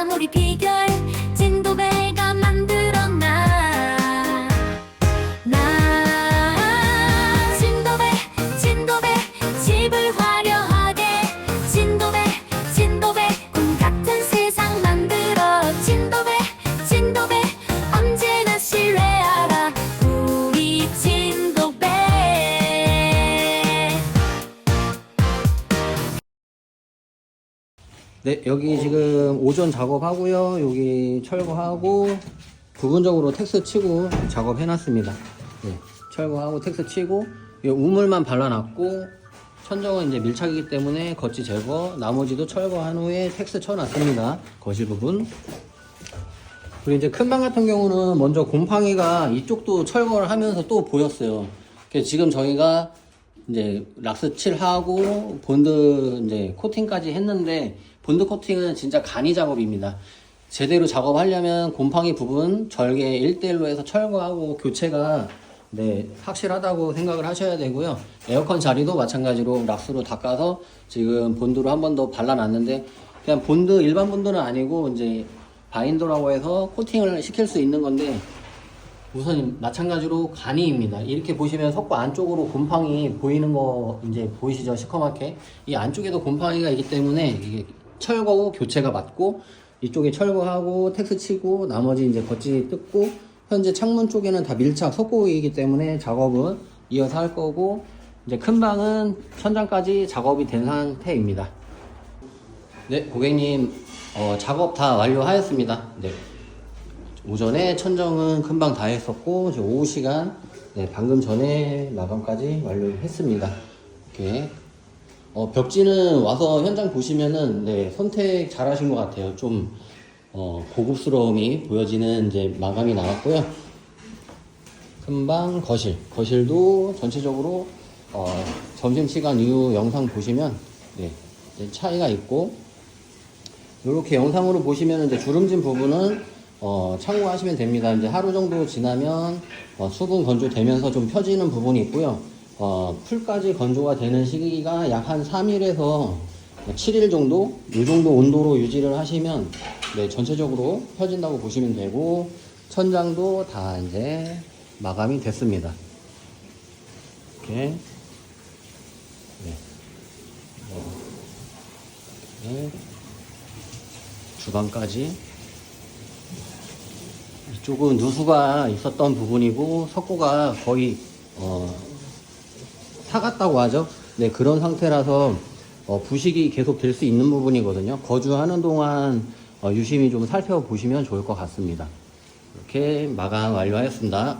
한우리 비결. 네, 여기 지금 오전 작업하고요. 여기 철거하고 부분적으로 텍스 치고 작업해 놨습니다. 네, 철거하고 텍스 치고 이 우물만 발라놨고 천정은 이제 밀착이기 때문에 겉지 제거, 나머지도 철거한 후에 텍스 쳐놨습니다. 거실 부분. 그리고 이제 큰 방 같은 경우는 먼저 곰팡이가 이쪽도 철거를 하면서 또 보였어요. 지금 저희가 이제 락스 칠하고 본드 이제 코팅까지 했는데 본드 코팅은 진짜 간이 작업입니다. 제대로 작업하려면 곰팡이 부분 절개 1대1로 해서 철거하고 교체가 네, 확실하다고 생각을 하셔야 되고요. 에어컨 자리도 마찬가지로 락스로 닦아서 지금 본드로 한 번 더 발라놨는데 그냥 본드 일반 본드는 아니고 이제 바인더라고 해서 코팅을 시킬 수 있는 건데 우선 마찬가지로 간이입니다. 이렇게 보시면 석고 안쪽으로 곰팡이 보이는 거 이제 보이시죠? 시커멓게. 이 안쪽에도 곰팡이가 있기 때문에 이게 철거 후 교체가 맞고 이쪽에 철거하고 텍스 치고 나머지 이제 겉지 뜯고 현재 창문 쪽에는 다 밀착 석고이기 때문에 작업은 이어서 할 거고 이제 큰 방은 천장까지 작업이 된 상태입니다. 네, 고객님 어, 작업 다 완료하였습니다. 네. 오전에 천정은 금방 다 했었고 이제 오후 시간 네, 방금 전에 마감까지 완료했습니다. 이렇게 어, 벽지는 와서 현장 보시면은 네, 선택 잘하신 것 같아요. 좀 어, 고급스러움이 보여지는 이제 마감이 나왔고요. 금방 거실 거실도 전체적으로 어, 점심시간 이후 영상 보시면 네, 차이가 있고 이렇게 영상으로 보시면 이제 주름진 부분은 어, 참고하시면 됩니다. 이제 하루 정도 지나면 어, 수분 건조되면서 좀 펴지는 부분이 있고요. 어, 풀까지 건조가 되는 시기가 약 한 3일에서 7일 정도, 이 정도 온도로 유지를 하시면 네, 전체적으로 펴진다고 보시면 되고 천장도 다 이제 마감이 됐습니다. 이렇게 네. 어, 이렇게 주방까지 이쪽은 누수가 있었던 부분이고 석고가 거의 어, 사갔다고 하죠. 네 그런 상태라서 어, 부식이 계속 될 수 있는 부분이거든요. 거주하는 동안 어, 유심히 좀 살펴보시면 좋을 것 같습니다. 이렇게 마감 완료하였습니다.